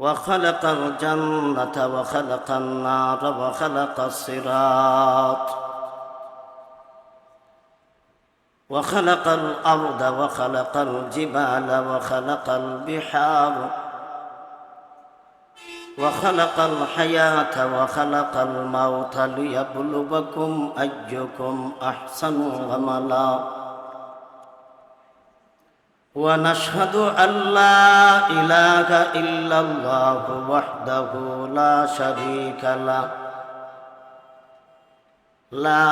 وخلق الجنة وخلق النار وخلق الصراط. وخلق الأرض وخلق الجبال وخلق البحار. وخلق الحياة وخلق الموت ليبلوكم أيكم أحسن عملا. ونشهد أن لا إله إلا الله وحده لا شريك له. لا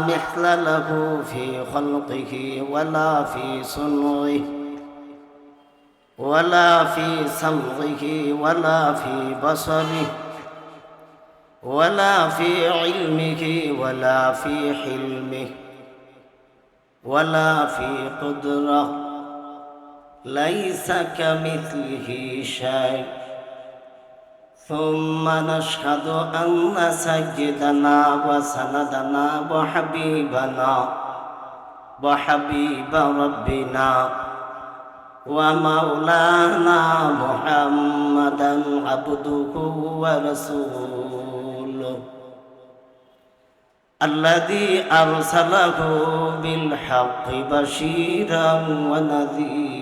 مثل له في خلقه ولا في صنعه ولا في سمعه ولا في بصره ولا في علمه ولا في حلمه ولا في قدره. ليس كمثله شيء. ثم نشهد أن سيدنا وسندنا وحبيبنا وحبيب ربنا ومولانا محمدا عبده ورسوله الذي أرسله بالحق بشيرا ونذيرا.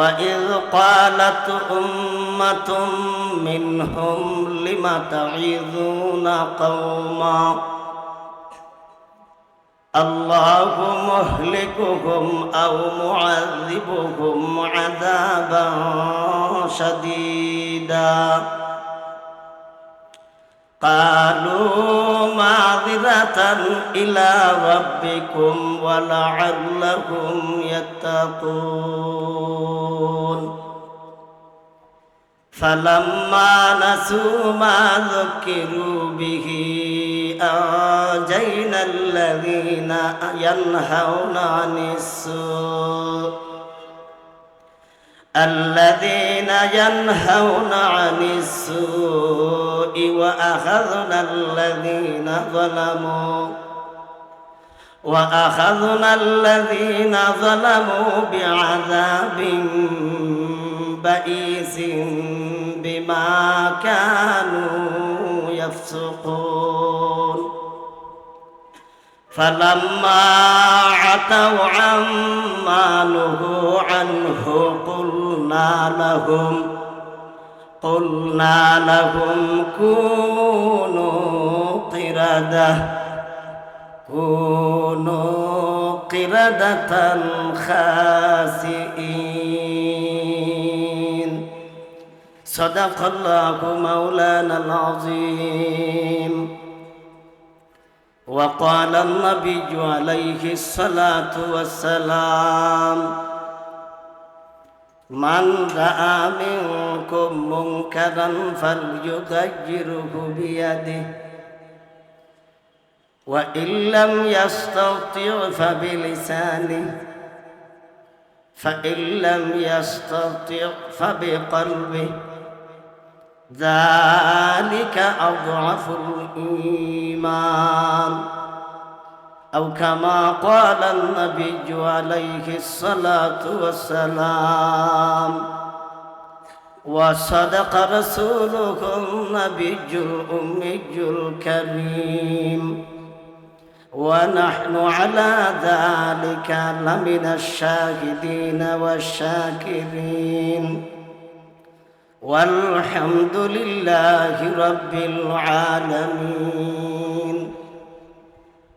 وإذ قالت أمة منهم لم تعظون قوما الله مهلكهم أو معذبهم عذابا شديدا قالوا معذرة إلى ربكم ولعلهم يتقون. فلما نسوا ما ذكروا به أنجينا الذين ينهون عن السوء. الذين ينهون عن السوء وأخذنا الذين ظلموا وأخذنا الذين ظلموا بعذاب بئيس بما كانوا يفسقون. فلما عتوا عما نهوا عنه قلنا لهم قلنا لهم كونوا قردة كونوا قردة خاسئين. صدق الله مولانا العظيم. وقال النبي عليه الصلاة والسلام من رأى منكم منكرا فليغيره بيده. وإن لم يستطع فبلسانه. فإن لم يستطع فبقلبه. ذلك أضعف الإيمان. أو كما قال النبي عليه الصلاة والسلام وصدق رسوله النبي الأمي الكريم. ونحن على ذلك لمن الشاهدين والشاكرين. والحمد لله رب العالمين.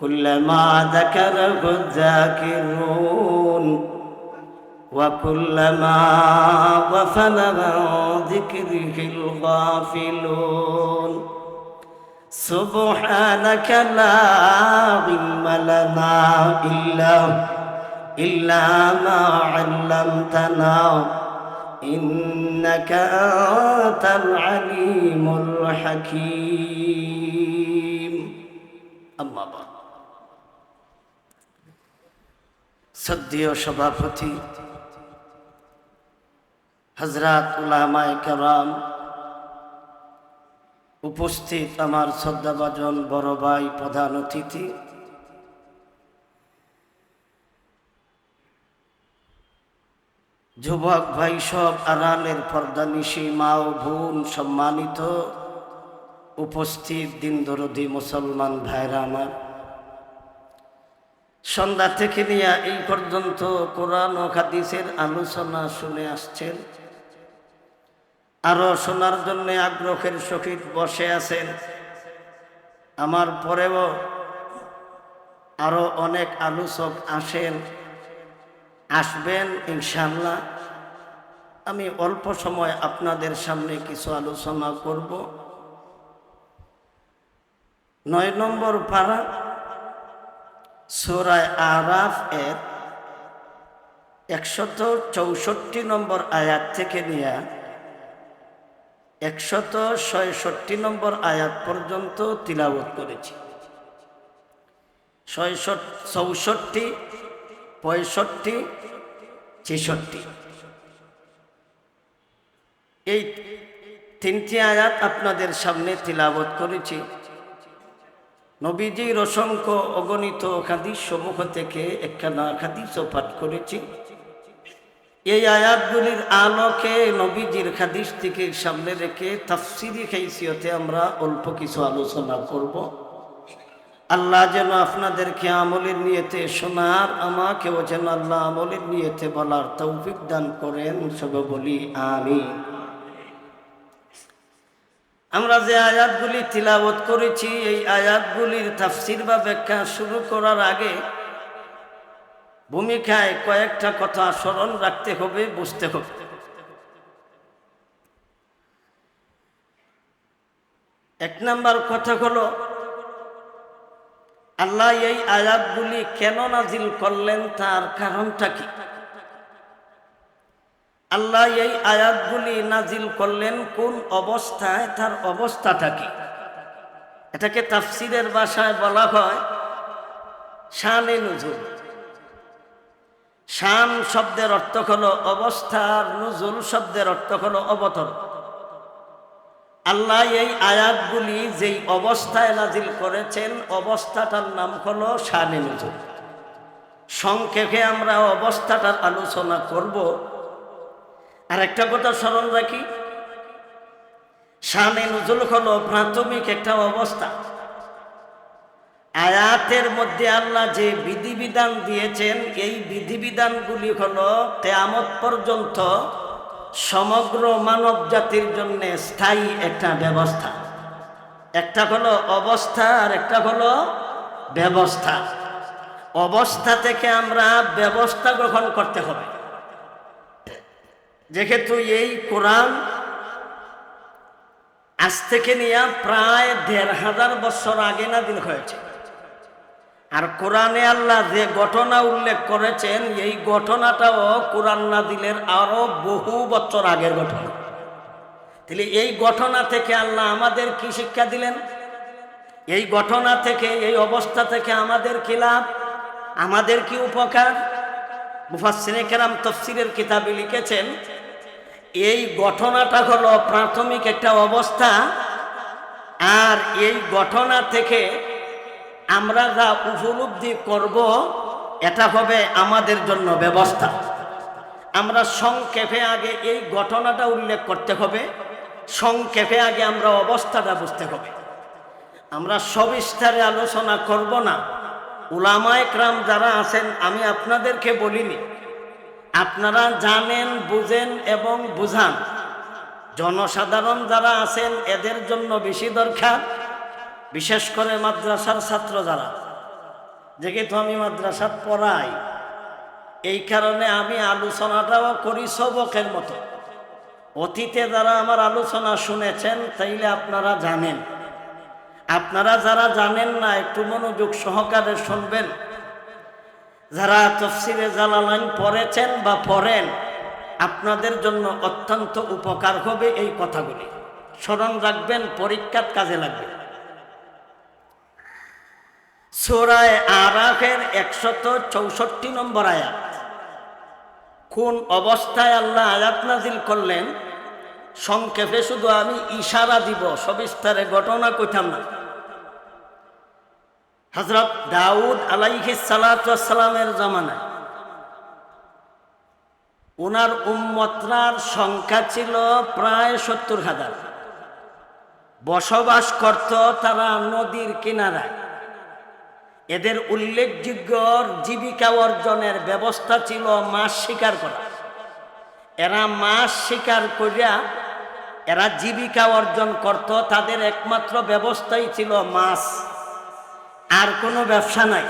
كلما ذكره الذاكرون وكلما غفل عن ذكره الغافلون سبحانك لا علم لنا إلا إلا ما علمتنا إنك أنت العليم الحكيم. أما بعد. সদ্যীয় সভাপতি হজরত উলামায় কারাম, উপস্থিত আমার শ্রদ্ধাভাজন বড় ভাই প্রধান অতিথি, যুবক ভাই সব আড়ালের পর্দানিশি মা ও বোন সম্মানিত, উপস্থিত দিন দরদি মুসলমান ভাইরা আমার। সন্ধ্যা থেকে নিয়ে এই পর্যন্ত কোরআন ও হাদিসের আলোচনা শুনে আসছেন। আরও শোনার জন্য আগ্রহের সহিত বসে আছেন। আমার পরেও আরও অনেক আলোচক আসেন। আসবেন ইনশাল্লাহ আমি অল্প সময় আপনাদের সামনে কিছু আলোচনা করব। নয় নম্বর পাড়া সোরায় আরাফ এর একশত চৌষট্টি নম্বর আয়াত থেকে নিয়ে একশত ছয়ষট্টি নম্বর আয়াত পর্যন্ত তিলাবত করেছি। চৌষট্টি, পঁয়ষট্টি, ছেষট্টি। এই তিনটি আয়াত আপনাদের সামনে তিলাবত করেছি। নবীজির অসংখ্য অগণিত খাদিস সমূহ থেকে একখানা খাদিসও পাঠ করেছি এই আয়াতগুলির আলোকে নবীজির খাদিস থেকে সামনে রেখে তাফসিরি খাইসিয়তে আমরা অল্প কিছু আলোচনা করব। আল্লাহ যেন আপনাদেরকে আমলের নিয়েতে শোনার, আমাকেও যেন আল্লাহ আমলের নিয়েতে বলার তৌফিক দান করেন সব বলি আমি আমরা যে আয়াতগুলি তিলাবত করেছি, এই আয়াতগুলির তাফসির বা ব্যাখ্যা শুরু করার আগে ভূমিকায় কয়েকটা কথা স্মরণ রাখতে হবে, বুঝতে হবে। এক নাম্বার কথা হলো, আল্লাহ এই আয়াতগুলি কেন নাজিল করলেন, তার কারণটা কি? আল্লাহ এই আয়াতগুলি নাজিল করলেন কোন অবস্থায়, তার অবস্থাটা কি? এটাকে তাফসিরের ভাষায় বলা হয় শানে নজুল। শান শব্দের অর্থ হলো অবস্থার নজুল শব্দের অর্থ হলো অবতর আল্লাহ এই আয়াতগুলি যেই অবস্থায় নাজিল করেছেন, অবস্থাটার নাম হলো শানে নজুল। সংক্ষেপে আমরা অবস্থাটার আলোচনা করব। আর একটা কথা স্মরণ রাখি। শানে নজুল হল প্রাথমিক একটা অবস্থা। আয়াতের মধ্যে আল্লাহ যে বিধিবিধান দিয়েছেন, এই বিধিবিধানগুলি হল তেয়ামত পর্যন্ত সমগ্র মানব জাতির জন্য স্থায়ী একটা ব্যবস্থা। একটা হলো অবস্থা, আর একটা হলো ব্যবস্থা। অবস্থা থেকে আমরা ব্যবস্থা গ্রহণ করতে হবে। যেহেতু এই কোরআন আজ থেকে নিয়ে প্রায় দেড় হাজার বছর আগে না নাদিল হয়েছে। আর কোরআনে আল্লাহ যে ঘটনা উল্লেখ করেছেন, এই ঘটনাটাও কোরআন নাদিলের আরও বহু বছর আগের ঘটনা। তাহলে এই ঘটনা থেকে আল্লাহ আমাদের কি শিক্ষা দিলেন? এই ঘটনা থেকে, এই অবস্থা থেকে আমাদের কি লাভ? আমাদের কি উপকার? মুফাসিনে কেরাম তফসিরের কিতাবে লিখেছেন এই ঘটনাটা হলো প্রাথমিক একটা অবস্থা। আর এই ঘটনা থেকে আমরা যা উপলব্ধি করব, এটা হবে আমাদের জন্য ব্যবস্থা। আমরা সংক্ষেপে আগে এই ঘটনাটা উল্লেখ করতে হবে। সংক্ষেপে আগে আমরা অবস্থাটা বুঝতে হবে। আমরা সবিস্তারে আলোচনা করব না। উলামায় ক্রাম যারা আছেন, আমি আপনাদেরকে বলিনি আপনারা জানেন, বুঝেন এবং বুঝান। জনসাধারণ যারা আছেন, এদের জন্য বেশি দরকার, বিশেষ করে মাদ্রাসার ছাত্র যারা। যেহেতু আমি মাদ্রাসার পড়াই, এই কারণে আমি আলোচনাটাও করি সবকের মতো। অতীতে যারা আমার আলোচনা শুনেছেন, তাইলে আপনারা জানেন। আপনারা যারা জানেন না, একটু মনোযোগ সহকারে শুনবেন। যারা তফসিরে জালালাইন পড়েছেন বা পড়েন, আপনাদের জন্য অত্যন্ত উপকার হবে এই কথাগুলি। স্মরণ রাখবেন, পরীক্ষার কাজে লাগবে। সোরায় আরাফের একশত চৌষট্টি নম্বর আয়াত। কোন অবস্থায় আল্লাহ আয়াত নাজিল করলেন? সংক্ষেপে শুধু আমি ইশারা দিব, সবিস্তারে ঘটনা কইতাম না। হজরত দাউদ আলাইহি সালামের জমানায়। ওনার উম্মতরার সংখ্যা ছিল প্রায় সত্তর হাজার। বসবাস করত তারা নদীর কিনারায়। এদের উল্লেখযোগ্য জীবিকা অর্জনের ব্যবস্থা ছিল মাছ শিকার করা। এরা মাছ শিকার করিয়া এরা জীবিকা অর্জন করত, তাদের একমাত্র ব্যবস্থাই ছিল মাছ। আর কোনো ব্যবসা নাই।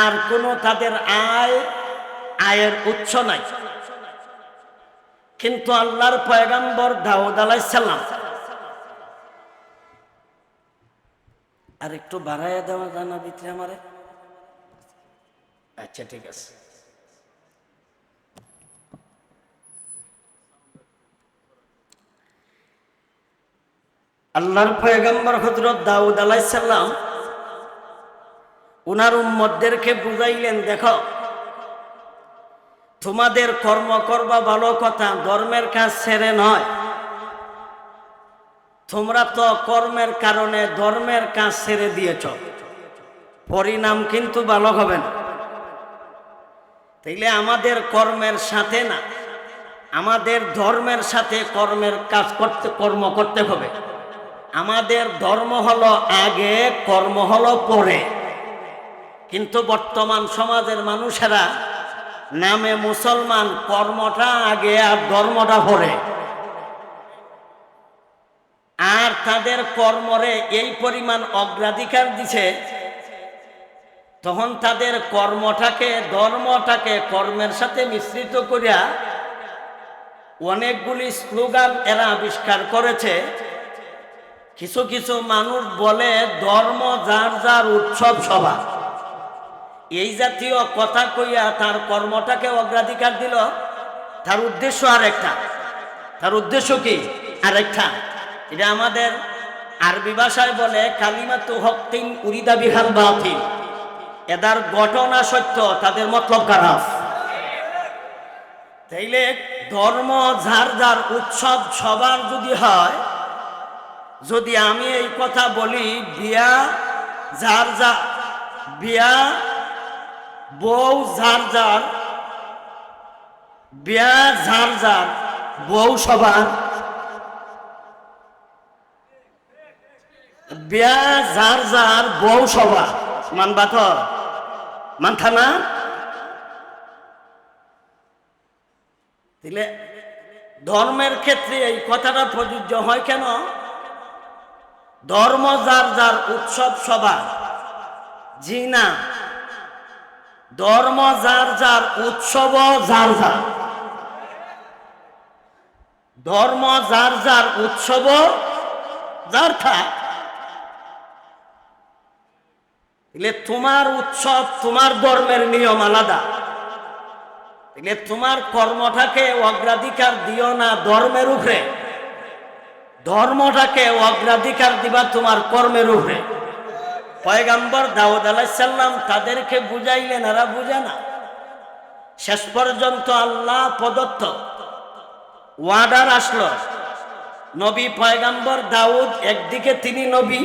আর কোনো তাদের আয়, আয়ের উৎস নাই। কিন্তু আল্লাহর পয়গাম্বর দাউদ আলাইসাল্লাম আর একটু বাড়াইয়া দেওয়া জানা ভিতরে আমারে? আচ্ছা ঠিক আছে। আল্লাহর পয়গম্বর হজরত দাউদ আলাইসাল্লাম উনার উম্মদদেরকে বুঝাইলেন, দেখো, তোমাদের কর্ম করবা ভালো কথা, ধর্মের কাজ ছেড়ে নয়। তোমরা তো কর্মের কারণে ধর্মের কাজ ছেড়ে দিয়েছ। পরিণাম কিন্তু ভালো হবে না। তাইলে আমাদের কর্মের সাথে না, আমাদের ধর্মের সাথে কর্মের কাজ করতে, কর্ম করতে হবে। আমাদের ধর্ম হলো আগে, কর্ম হলো পরে। কিন্তু বর্তমান সমাজের মানুষেরা নামে মুসলমান কর্মটা আগে আর ধর্মটা পরে। আর তাদের কর্মরে এই পরিমাণ অগ্রাধিকার দিছে, তখন তাদের কর্মটাকে, ধর্মটাকে কর্মের সাথে মিশ্রিত করিয়া অনেকগুলি স্লোগান এরা আবিষ্কার করেছে। কিছু কিছু মানুষ বলে, ধর্ম যার যার উৎসব সভা এই জাতীয় কথা কইয়া তার কর্মটাকে অগ্রাধিকার দিল। তার উদ্দেশ্য আর একটা তার উদ্দেশ্য কি? আর একটা এটা আমাদের আরবি ভাষায় বলে কালিমাতু হক্তিন উরিদা বিহার বাতিল। এদার ঘটনা সত্য তাদের মতলব খারাপ। তাইলে ধর্ম, যার যার উৎসব সবার যদি হয়, যদি আমি এই কথা বলি, বিয়া, যার যা বিয়া বউ যার যার, বিয়া যার যার, বউ সবার। বিয়া যার যার, বউ সবার। মানবা তো মানথা না দিলে ধর্মের ক্ষেত্রে এই কথাটা প্রযোজ্য হয় কেন? ধর্ম যার যার, উৎসব সভা জি না। ধর্ম যার যার, উৎসব যার যার। ধর্ম যার যার, উৎসব যার থাক। তোমার উৎসব, তোমার ধর্মের নিয়ম আলাদা। তোমার কর্মটাকে অগ্রাধিকার দিও না ধর্মের উপরে। ধর্মটাকে অগ্রাধিকার দিবা তোমার কর্মের উপরে। পয়গাম্বর দাউদ আলাইসাল্লাম তাদেরকে বুঝাইলেন, এরা বুঝে না। শেষ পর্যন্ত আল্লাহ প্রদত্ত ওয়ার্ডার আসলো। নবী পয়গাম্বর দাউদ, একদিকে তিনি নবী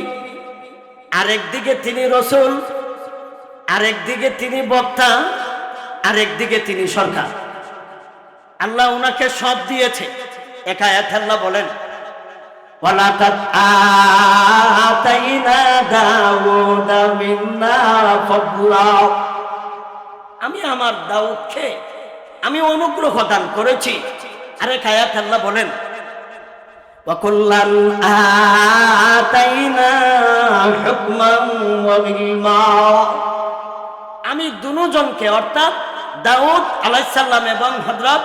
আর একদিকে তিনি রসুল আর একদিকে তিনি বক্তা আর একদিকে তিনি সরকার। আল্লাহ ওনাকে সব দিয়েছে। একা আল্লাহ বলেন ওয়ালাকাদ আতাইনা দাউদা মিন্না ফাদলা আমি আমার দাউদকে আমি অনুগ্রহ দান করেছি আরে কায়াত আল্লাহ বলেন وكلا آتينا حكما وعلما আমি দুজনকে অর্থাৎ দাউদ আলাইসাল্লাম এবং হজরত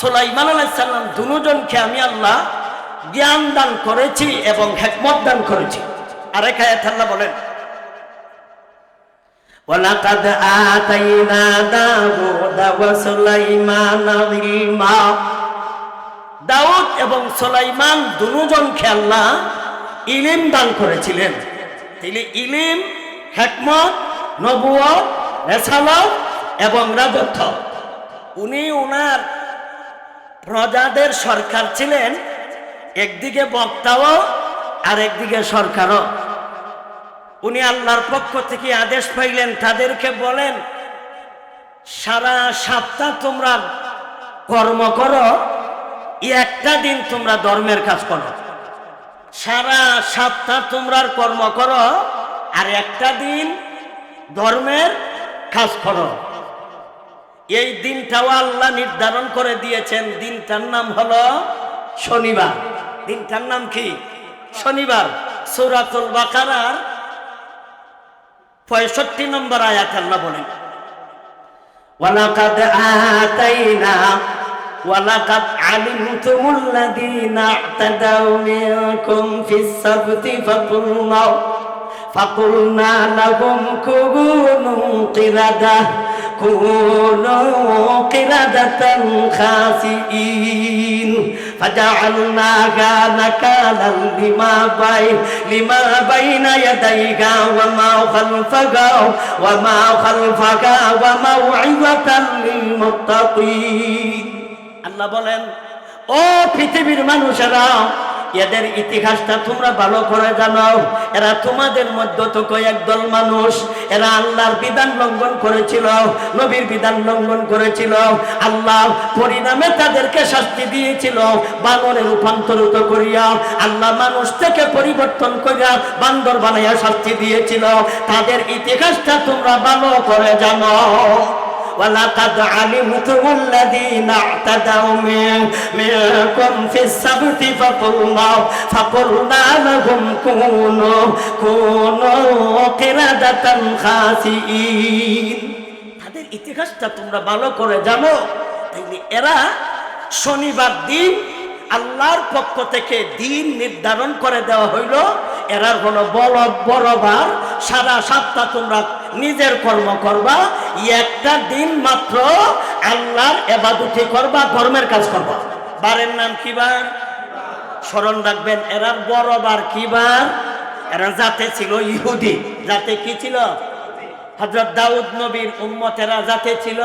সোলাইমান আলাইসাল্লাম দুজনকে আমি আল্লাহ জ্ঞান দান করেছি এবং হেকমত দান করেছি আরেক আয়াত আল্লাহ বলেন ولقد آتينا داود وسليمان علما দাউদ এবং সোলাইমান দুজনকে আল্লাহ ইলিম দান করেছিলেন তিনি ইলিম হেকমত নবুয়ত রেসালত এবং রাজত্ব উনি ওনার প্রজাদের সরকার ছিলেন একদিকে বক্তাও আর একদিকে সরকারও। উনি আল্লাহর পক্ষ থেকে আদেশ পাইলেন, তাদেরকে বলেন, সারা সপ্তাহ তোমরা কর্ম করো, একটা দিন তোমরা ধর্মের কাজ করো। সারা সপ্তাহ তোমরা কর্ম করো, আর একটা দিন ধর্মের কাজ করো। এই দিনটাও আল্লাহ নির্ধারণ করে দিয়েছেন। দিনটার নাম হলো শনিবার। দিনটার নাম কি? শনিবার। সৌরাতুল বাকারার পঁয়ষট্টি নম্বর আয়াত আল্লাহ বলেন, ওয়ালাকাদ আতাইনা, ওয়ালাকাদ আলিমতুমুল তাদাউ মিনকুম ফিস সাবতি ফাকুলনা ফাকুলনা লাহুম কুগুনু কিরাদাহ। كونوا قردة خاسئين فجعلناها نكالا لما بين لما بين يديها وما خلفها وما خلفها وموعظة للمتقين আল্লাহ বলেন ও পৃথিবীর মানুষেরা এদের ইতিহাসটা তোমরা ভালো করে জানো এরা তোমাদের মধ্য থেকে একদল মানুষ। এরা আল্লাহর বিধান লঙ্ঘন করেছিল, নবীর বিধান লঙ্ঘন করেছিল। আল্লাহ পরিণামে তাদেরকে শাস্তি দিয়েছিল, বানরে রূপান্তরিত করিয়া আল্লাহ মানুষ থেকে পরিবর্তন করিয়া বান্দর বানাইয়া শাস্তি দিয়েছিল। তাদের ইতিহাসটা তোমরা ভালো করে জানো ولقد علمتم الذين اعتدوا منكم في السبت فقلنا فقلنا لهم كونوا كونوا قردة خاسئين তাদের ইতিহাসটা তোমরা ভালো করে জানো তাইলে এরা শনিবার দিন আল্লাহর পক্ষ থেকে দিন নির্ধারণ করে দেওয়া হইল এরার হলো বড় বড় বার সারা সপ্তাহ তোমরা নিজের কর্ম করবা একটা দিন মাত্র আল্লাহর এবাদুটি করবা, ধর্মের কাজ করবা। বারের নাম কি বার? স্মরণ রাখবেন, এরা বড় বার কি বার? এরা যাতে ছিল ইহুদি। যাতে কি ছিল? হজরত দাউদ নবীর উম্মতেরা যাতে ছিল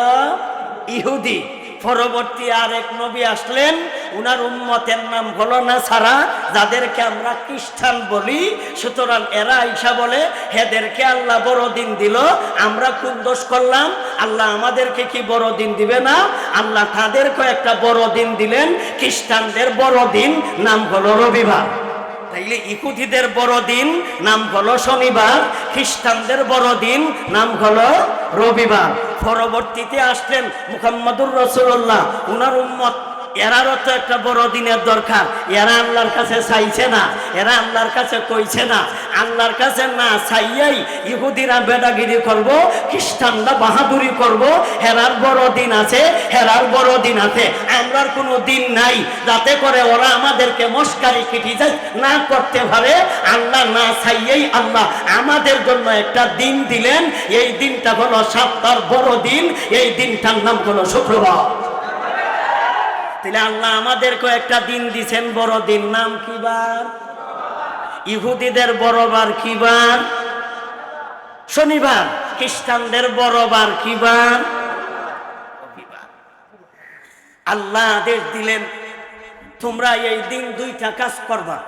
ইহুদি। পরবর্তী আরেক নবী আসলেন, উনার উম্মতের নাম হলো না সারা যাদেরকে আমরা খ্রিস্টান বলি। সুতরাং এরা ঈশা বলে, হেদেরকে আল্লাহ বড় দিন দিল, আমরা খুব দোষ করলাম। আল্লাহ আমাদেরকে কি বড় দিন দিবে না? আল্লাহ তাদেরকে একটা বড় দিন দিলেন। খ্রিস্টানদের বড় দিন নাম হলো রবিবার। তাইলে ইহুদিদের বড় দিন নাম হলো শনিবার, খ্রিস্টানদের বড়দিন নাম হলো রবিবার। পরবর্তীতে আসলেন মুহাম্মদুর রসুল্লাহ উনার উম্মত এরারও তো একটা বড় দিনের দরকার। এরা আল্লাহর কাছে চাইছে না, এরা আল্লাহর কাছে কইছে না। আল্লাহর কাছে না চাইয়াই ইহুদিরা বেদাগিরি করব, খ্রিস্টানরা বাহাদুরি করব, হেরার বড় দিন আছে, হেরার বড় দিন আছে। আমরার কোনো দিন নাই, যাতে করে ওরা আমাদেরকে মস্কারি যায় না করতে পারে। আল্লাহ না চাইয়েই আল্লাহ আমাদের জন্য একটা দিন দিলেন। এই দিনটা হলো সপ্তাহ বড় দিন, এই দিনটার নাম হলো শুক্রবার। তাহলে আল্লাহ আমাদের কয়েকটা দিন দিছেন, বড় দিন। নাম কি বার? ইহুদিদের বড় বার কি বার? শনিবার। খ্রিস্টানদের বড় বার কি বার? আল্লাহ আদেশ দিলেন, তোমরা এই দিন দুইটা কাজ করবা।